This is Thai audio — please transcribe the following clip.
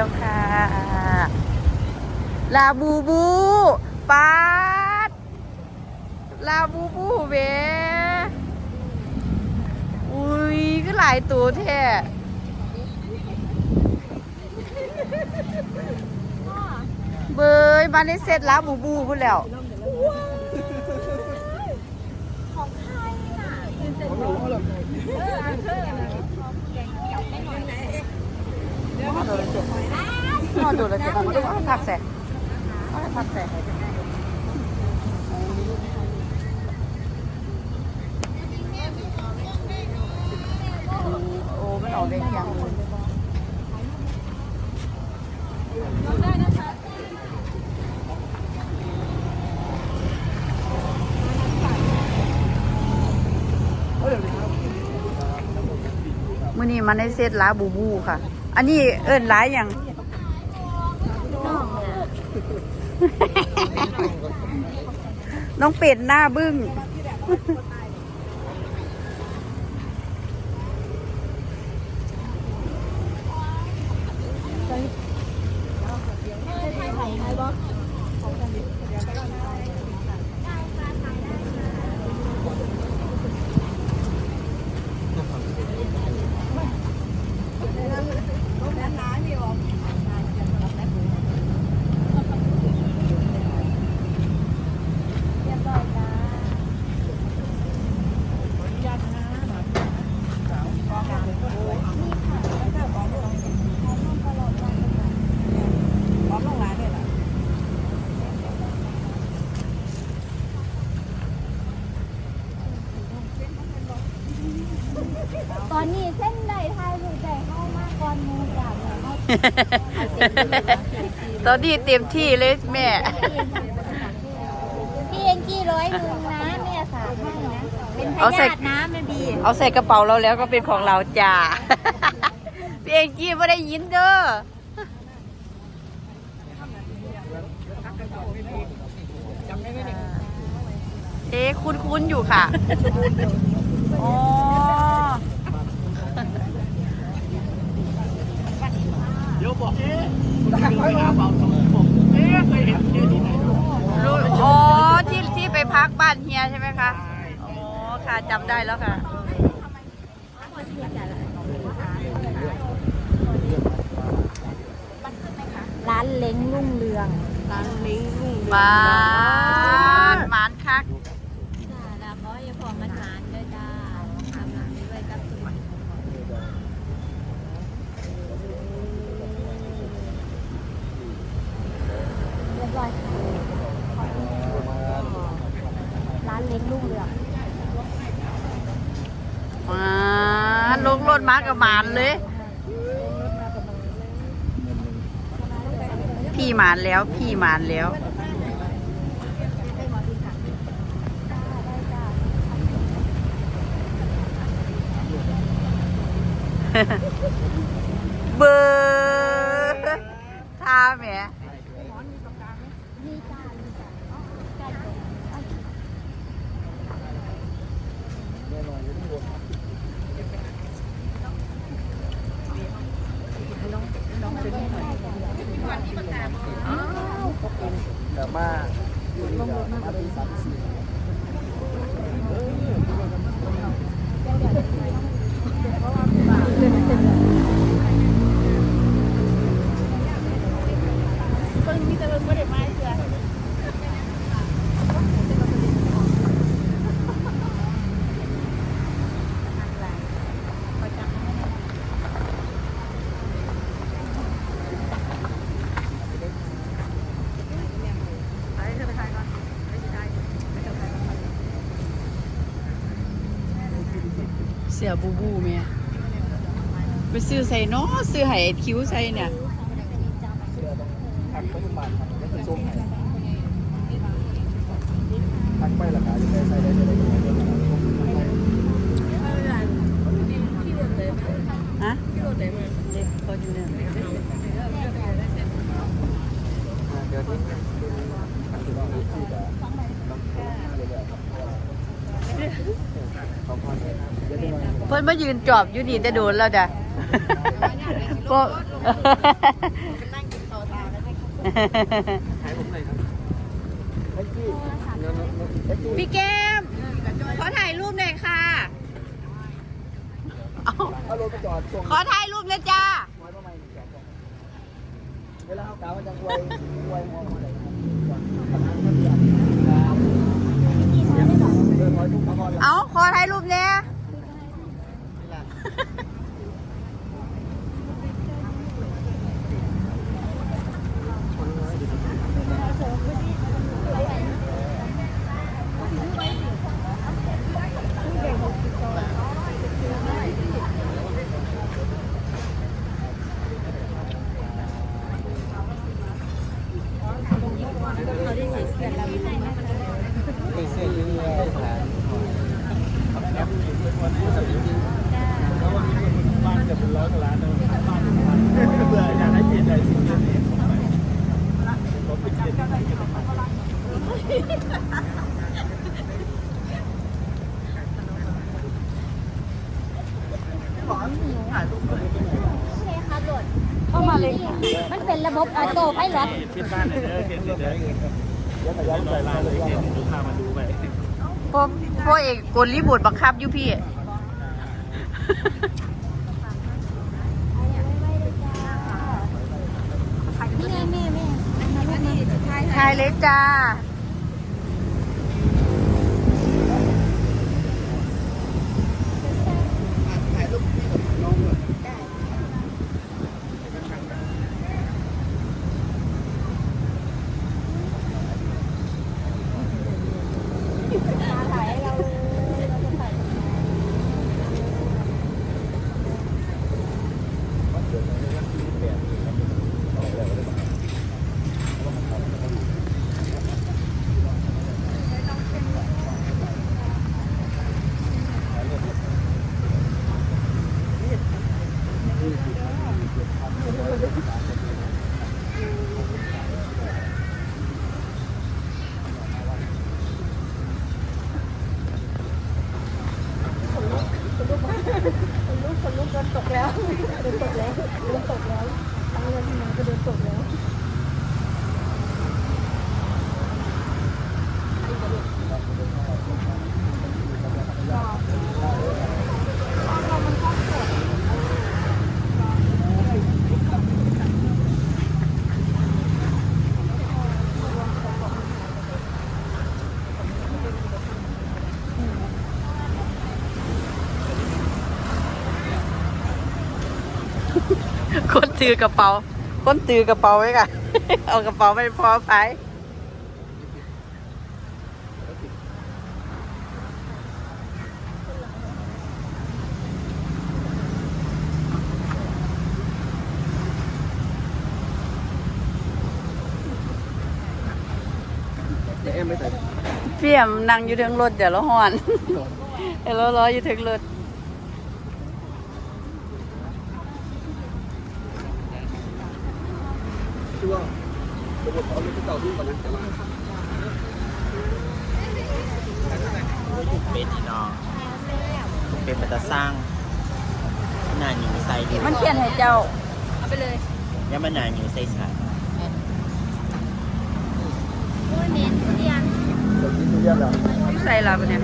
แล้วค่ะ ลาบูบูปาดลาบูบูเวอุ้ยก็หลายตัวแท้เบยมาในเซตลาบูบูพูดแล้วนอ นอนดูเลยจะต้องเอาผักใส่เอาผักใส่โอ้มันออกได้ยังมื่อนี้มันในเซตลาบูบูค่ะ อันนี้เอิ้นร้ายอย่าง น้องเป็ดหน้าบึ้ง ตอนนี้เส้นใดไทยผู้ใจเข้ามากก่อนหมูจับเลยเขา ตอนนี้เต็มที่เลยแม่ พี่เอ็นจี้ร้อยหนึ่งนะแม่สามให้นะเป็นพเอาใส่ ยาธิน้ำนะบีเอาใส่กระเป๋าเราแล้วก็เป็นของเราจ้า พี่เองกี้ไม่ได้ยินเด้อเอ๊ะคุ้นๆอยู่ค่ะ อ๋อ เดี๋ยว บอกเอ๊ะคุณเคยไปหาเบาสองผมเอ๊ะเคยเห็นเที่ยวที่ไหนดูรู้อ๋อที่ที่ไปพักบ้านเฮียใช่ไหมคะ อ๋อค่ะจำได้แล้วค่ะ ร้านเล้งรุ่งเรือง ร้านลิงบ้านหมานคัก จ้าแล้วก็อย่าพอมันหานด้วยจ้าทำงานด้วยกับสุนเรียบร้อยค่ะร้านเล้งรุ่งเรือง หมานล งรถมากับหมานเลย พี่หมานแล้วพี่หมานแล้วเบอร์ท่าแหม นี่จ้านี่จ้าอ๋อใกล้เลย แต่มามาตีสามสี่ เสียบูบูเมียไปซื้อใส่เนาะซื้อไห้คิ้วใส่เนี่ยทักไปทุกบาทครับเป็นส้มไห้ทักไปราคาจะได้ใส่ได้ ฮะพี่รถไหนมาเด็กคนอยู่เนี่ย เดี๋ยวที่ทางที่ว่าที่จะต้องโทรมาเรื่อยๆครับขอบคุณ เดี๋ยวจะมาเพิ่นมายืนจอบอยู่นี่แต่โดนแล้วจ้ะก็นั่งกินข้าวตาแล้วได้ครับถ่ายผมหน่อยครับไอ้กี้เนาะไอ้กี้พี่แก้มขอถ่ายรูปหน่อยค่ะเอาเอารถไปจอดตรงขอถ่ายรูปเลยจ้าไว้ประมาณจอดตรงเวลาเขากล่าวว่าจะไวไวมองอะไรจอดทำงานก็ เออขอทุกขอก่อนละเอาขอถ่ายรูปเนี่ย ไปเสื้อยืดเลยผ่านบ้านจะเป็นร้อยกว่าล้านนะบ้านเบื่ออยากให้เปลี่ยนใจสิ่งนี้ผมเป็นเจ็ด เข้ามาเลยค่ะ มันเป็นระ บบออโต้ไพลอตที่บ้านเลยเด้อเห็นเด้อเดี๋ยวไปรอบ้านเลยเห็นดูพามาดูไปพวกพวกเอกกลรีบูดบังคับอยู่พี่นี่ไงแม่แม่มาลูกมา ลุกคนลุกโดนตกแล้วเดนตกแล้วเดนตกแล้วตั้งเรื่องที่มาก็โดนตกแล้ว ถือกระเป๋า คนถือกระเป๋าไว้ค่ะ เอากระเป๋าไปพอไปเดี๋ยวเอ็มไปใส่เปี่ยมนั่งอยู่เทิงรถเดี๋ยวเราหอน เดี๋ยวเรารออยู่เทิงรถ ช่วงระบบเอารถไปจอดดูก่อนนะจะมา เป็นอีน้องเป็นมัน จะสร้างหน้าหนูใส่ดีมันเขียนให้เจ้า เอาไปเลยแล้วมันหน้าหนูใส่ฉากโอ้ยเน้นทุเรียนเดี๋ยวกินทุเรียนแล้วใส่ละปะเนี่ย